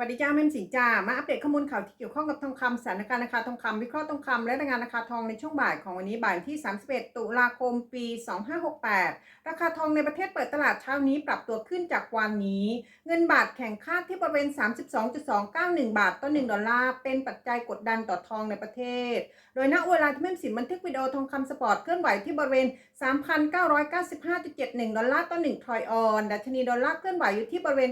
วัสดีจ้าแม่สินจ้า มาอัปเดตข้อมูลข่าวที่เกี่ยวข้องกับทองคำสถานการณ์ราคาทองคำวิเคราะห์ทองคำและรายงานราคาทองในช่วงบ่ายของวันนี้บ่ายที่ 31 ตุลาคม ปี 2568 ราคาทองในประเทศเปิดตลาดเช้านี้ปรับตัวขึ้นจากวันนี้ เงินบาทแข่งค่าที่บริเวณ 32.291 บาทต่อ 1 ดอลลาร์เป็นปัจจัยกดดันต่อทองในประเทศ โดยณเวลาที่แม่สินบันทึกวิดีโอทองคำสปอร์ตเคลื่อนไหวที่บริเวณ 3,995.71 ดอลลาร์ต่อ1ทรอยออนดัชนีดอลลาร์เคลื่อนไหวอยู่ที่บริเวณ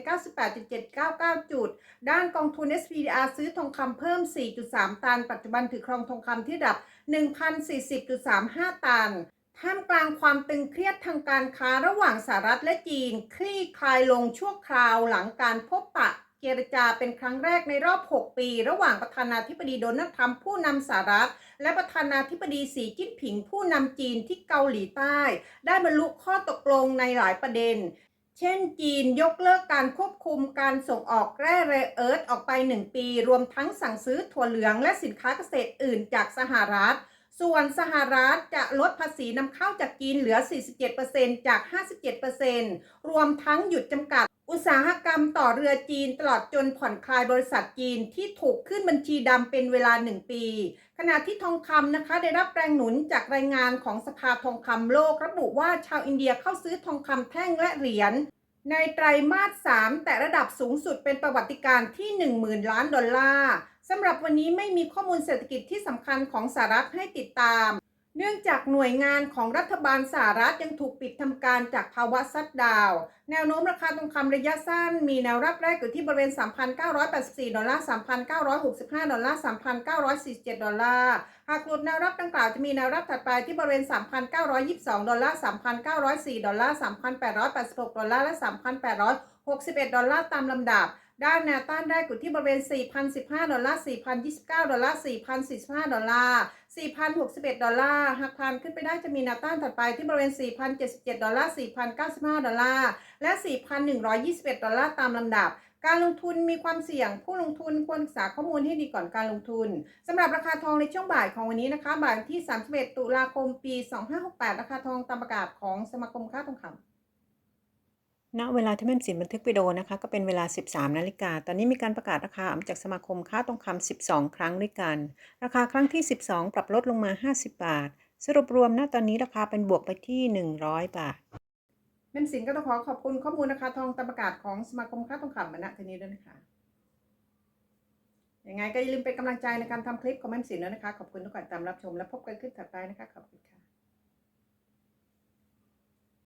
98.799 จุดด้านกองทุน SPDR ซื้อทองคำเพิ่ม 4.3 ตัน ปัจจุบันถือครองทองคำที่ดับ 1,040.35 ตัน ท่ามกลางความตึงเครียดทางการค้าระหว่างสหรัฐและจีน คลี่คลายลงชั่วคราวหลังการพบปะเจรจาเป็นครั้งแรกในรอบ 6 ปี ระหว่างประธานาธิบดีโดนัลด์ทรัมป์ผู้นำสหรัฐ และประธานาธิบดีสีจิ้นผิงผู้นำจีนที่เกาหลีใต้ ได้บรรลุข้อตกลงในหลายประเด็น เช่นจีนยกเลิกการควบคุมการส่งออกแร่เรอเอิร์ธออกไป 1 ปี รวมทั้งสั่งซื้อถั่วเหลืองและสินค้าเกษตรอื่นจากสหรัฐ ส่วนสหรัฐจะลดภาษีนำเข้าจากจีนเหลือ 47%จาก 57%รวมทั้งหยุดจำกัด อุตสาหกรรมต่อเรือจีนตลอดจนผ่อนคลายบริษัทจีนที่ถูกขึ้นบัญชีดำเป็นเวลา 1 ปี ขณะที่ทองคำนะคะได้รับแรงหนุนจากรายงานของสภาทองคำโลก ระบุว่าชาวอินเดียเข้าซื้อทองคำแท่งและเหรียญในไตรมาส 3 แต่ระดับสูงสุดเป็นประวัติการณ์ที่ 10,000 ล้านดอลลาร์ สำหรับวันนี้ไม่มีข้อมูลเศรษฐกิจที่สำคัญของสหรัฐให้ติดตาม เนื่องจากหน่วยงานของรัฐบาลสหรัฐยังถูกปิดทำการจากภาวะซัดดาว แนวโน้มราคาทองคำระยะสั้น มีแนวรับแรกอยู่ที่บริเวณ 3,984 ดอลลาร์ 3,965 ดอลลาร์ 3,947 ดอลลาร์ หากหลุดแนวรับดังกล่าวจะมีแนวรับถัดไปที่บริเวณ 3,922 ดอลลาร์ 3,904 ดอลลาร์ 3,886 ดอลลาร์ และ 3,861 ดอลลาร์ตามลำดับ ด้านแนวต้านแรกอยู่ที่บริเวณ 4,015 ดอลลาร์ 4,029 ดอลลาร์ 4,045 ดอลลาร์ 4,061 ดอลลาร์ หากผ่านขึ้นไปได้จะมีแนวต้านถัดไปที่บริเวณ 4,077 ดอลลาร์ 4,095 ดอลลาร์ และ 4,121 ดอลลาร์ตามลำดับการลงทุนมีความเสี่ยงผู้ลงทุนควรศึกษาข้อมูลให้ดีก่อนการลงทุนสำหรับราคาทองในช่วงบ่ายของวันนี้นะคะ บ่ายที่ 31 ตุลาคม ปี 2568 ราคาทองตามประกาศของสมาคมค้าทองคำ ณเวลาที่แม่สินบันทึกวิดีโอนะคะ ก็เป็นเวลา 13 นาฬิกา ตอนนี้มีการประกาศราคาจากสมาคมค้าทองคำ 12 ครั้งด้วยกัน ราคาครั้งที่ 12 ปรับลดลงมา 50 บาท สรุปรวมณตอนนี้ราคาเป็นบวกไปที่ 100 บาทแม่สินก็ต้องขอขอบคุณข้อมูลราคาทองตามประกาศของสมาคมค้าทองคำมาณที่นี้ด้วยนะคะ ยังไงก็อย่าลืมเป็นกำลังใจในการทำคลิปของแม่สินด้วยนะคะ ขอบคุณทุกคนตามรับชมและพบกันคลิปถัดไปนะคะ ขอบคุณค่ะ